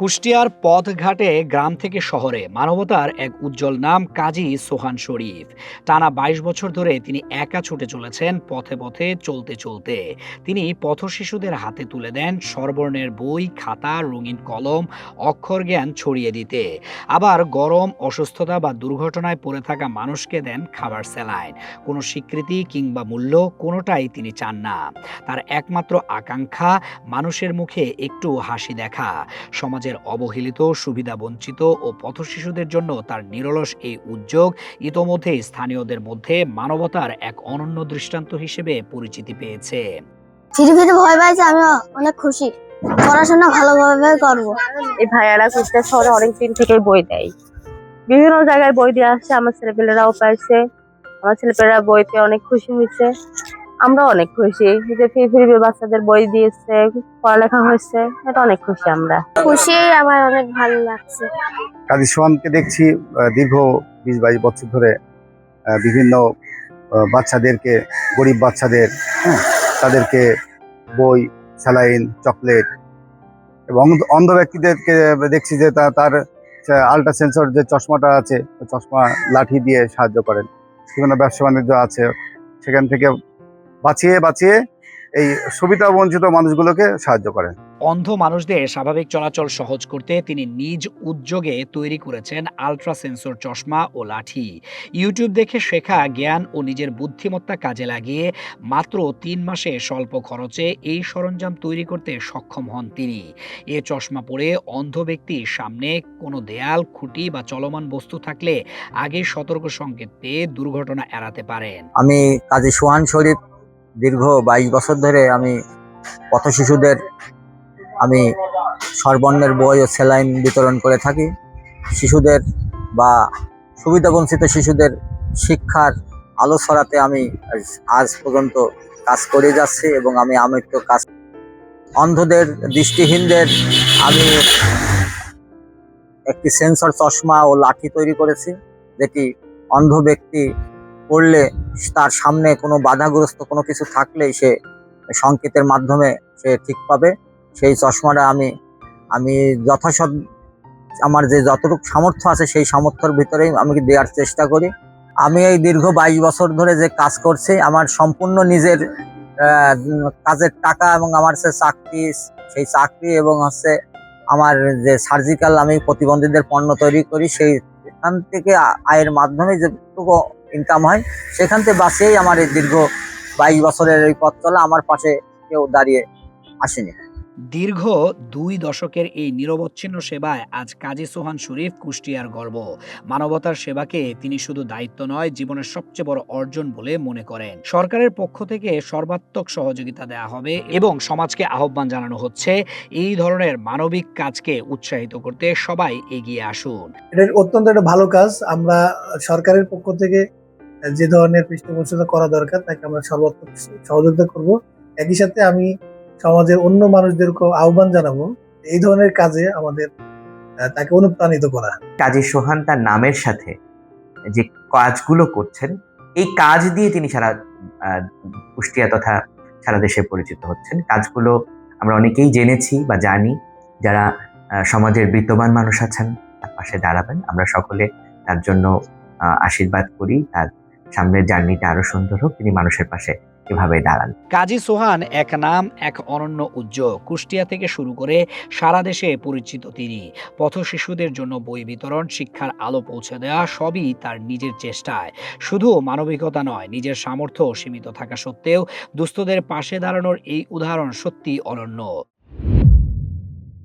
কুষ্টিয়ার পথঘাটে গ্রাম থেকে শহরে মানবতার এক উজ্জ্বল নাম কাজী সোহান শরীফ। টানা বাইশ বছর ধরে তিনি একা ছুটে চলেছেন পথে পথে, চলতে চলতে। তিনি পথ শিশুদের হাতে তুলে দেন স্বরবর্ণের বই, খাতা, রঙিন কলম, অক্ষর জ্ঞান ছড়িয়ে দিতে। আবার গরম, অসুস্থতা বা দুর্ঘটনায় পড়ে থাকা মানুষকে দেন খাবার স্যালাইন। কোনো স্বীকৃতি কিংবা মূল্য কোনোটাই তিনি চান না। তার একমাত্র আকাঙ্ক্ষা, মানুষের মুখে একটু হাসি দেখা। সমাজের অবহেলিত সুবিধাবঞ্চিত ও পথশিশুদের জন্য তার নিরলস এই উদ্যোগ ইতোমধ্যেই স্থানীয়দের মধ্যে মানবতার এক অনন্য দৃষ্টান্ত হিসেবে পরিচিতি পেয়েছে। ভয় পাইছে আমি অনেক খুশি। পড়াশোনা ভালোভাবে করব। এই ভাইয়ারা কুষ্টিয়া শহরে অনেক দিন থেকে বই দেয়। বিভিন্ন জায়গায় বই দিয়ে আসছে আমার ছেলেপেলেরাও পাইছে। আমার ছেলেপেলেরা বইতে অনেক খুশি হয়েছে। আমরা অনেক খুশি। যে ফ্রি ফ্রি বাচ্চাদের বই দিয়েছে পড়ালেখা হয়েছে এটা অনেক খুশি আমরা। খুশি আমার অনেক ভালো লাগছে। কাজী সোহানকে দেখছি দীর্ঘ বিশ বাইশ বছর ধরে বিভিন্ন বাচ্চাদেরকে গরিব বাচ্চাদের হ্যাঁ, তাদেরকে বই স্যালাইন চকলেট এবং অন্ধ- অন্ধ ব্যক্তিদেরকে দেখছি যে তা- তার আল্ট্রা সেন্সর যে চশমাটা আছে চশমা লাঠি দিয়ে সাহায্য করেন। বিভিন্ন ব্যবসা বাণিজ্য আছে সেখান থেকে বাঁচিয়ে বাঁচিয়ে এই সুবিধা বঞ্চিত মানুষগুলোকে সাহায্য করেন। অন্ধ মানুষদের স্বাভাবিক চলাচল সহজ করতে তিনি নিজ উদ্যোগে তৈরি করেছেন আলট্রা সেন্সর চশমা ও লাঠি। ইউটিউব দেখে শেখা জ্ঞান ও নিজের বুদ্ধিমত্তা কাজে লাগিয়ে মাত্র তিন মাসে স্বল্প খরচে এই সরঞ্জাম তৈরি করতে সক্ষম হন তিনি। এ চশমা পরে অন্ধ ব্যক্তির সামনে কোনো দেয়াল খুঁটি বা চলমান বস্তু থাকলে আগে সতর্ক সংকেত পেয়ে দুর্ঘটনা এড়াতে পারেন। আমি কাজী সোহান শরীফ দীর্ঘ বাইশ বছর ধরে আমি পথ শিশুদের আমি সর্বর্ণের বই ও স্যালাইন বিতরণ করে থাকি। শিশুদের বা সুবিধাবঞ্চিত শিশুদের শিক্ষার আলো ছড়াতে আমি আজ- আজ পর্যন্ত কাজ করে যাচ্ছি এবং আমি আমৃত্য কাজ অন্ধদের, দৃষ্টিহীনদের, আমি একটি সেন্সর চশমা ও লাঠি তৈরি করেছি, যেটি অন্ধ ব্যক্তি পড়লে তার সামনে কোনো বাধাগ্রস্ত কোনো কিছু থাকলেই সে সংকেতের মাধ্যমে সে ঠিক পাবে। সেই চশমাটা আমি আমি যথাসৎ আমার যে যতটুকু সামর্থ্য আছে সেই সামর্থ্যের ভিতরেই আমি দেওয়ার চেষ্টা করি। আমি এই দীর্ঘ বাইশ বছর ধরে যে কাজ করছি, আমার সম্পূর্ণ নিজের কাজের টাকা এবং আমার সে চাকরি, সেই চাকরি এবং হচ্ছে আমার যে সার্জিক্যাল আমি প্রতিবন্ধীদের পণ্য তৈরি করি, সেই এখান থেকে আয়ের মাধ্যমে যেটুকু ইনকাম হয় সেখান থেকে বাঁচিয়েই আমার এই দীর্ঘ বাইশ বছরের এই পথ চলা আমার পাশে কেউ দাঁড়িয়ে আসেনি। দীর্ঘ দুই দশকের এই নিরবচ্ছিন্ন সেবায় আজ কাজী সোহান শরীফ কুষ্টিয়ার গর্ব। মানবতার সেবাকে তিনি শুধু দায়িত্ব নয় জীবনের সবচেয়ে বড় অর্জন বলে মনে করেন। সরকারের পক্ষ থেকে সর্বাত্মক সহযোগিতা দেওয়া হবে এবং সমাজকে আহ্বান জানানো হচ্ছে এই ধরনের মানবিক কাজকে উৎসাহিত করতে সবাই এগিয়ে আসুন। এটা অত্যন্ত একটা ভালো কাজ। আমরা সরকারের পক্ষ থেকে যে ধরনের পৃষ্ঠপোষকতা করা দরকার, তাকে আমরা সর্বাত্মক সহযোগিতা করব। একই সাথে আমি সমাজের অন্য মানুষদেরকে আহ্বান জানাব এই ধরনের কাজে আমাদের তাকে অনুপ্রাণিত করা। কাজী সোহান তার নামের সাথে যে কাজগুলো করছেন, এই কাজ দিয়ে তিনি সারা কুষ্টিয়া তথা সারা দেশে পরিচিত হচ্ছেন। কাজগুলো আমরা অনেকেই জেনেছি বা জানি, যারা সমাজের বিত্তবান মানুষ আছেন, তার পাশে দাঁড়াবেন। আমরা সকলে তার জন্য আশীর্বাদ করি, তার সামনের জার্নিটা আরও সুন্দর হোক, তিনি মানুষের পাশে এভাবে দাঁড়ান। কাজী সোহান এক নাম, এক অনন্য উদ্যোগ। কুষ্টিয়া থেকে শুরু করে সারা দেশে পরিচিত তিনি। পথ শিশুদের জন্য বই বিতরণ, শিক্ষার আলো পৌঁছে দেওয়া সবই তার নিজের চেষ্টায়। শুধু মানবিকতা নয়, নিজের সামর্থ্য সীমিত থাকা সত্ত্বেও দুস্থদের পাশে দাঁড়ানোর এই উদাহরণ সত্যি অনন্য।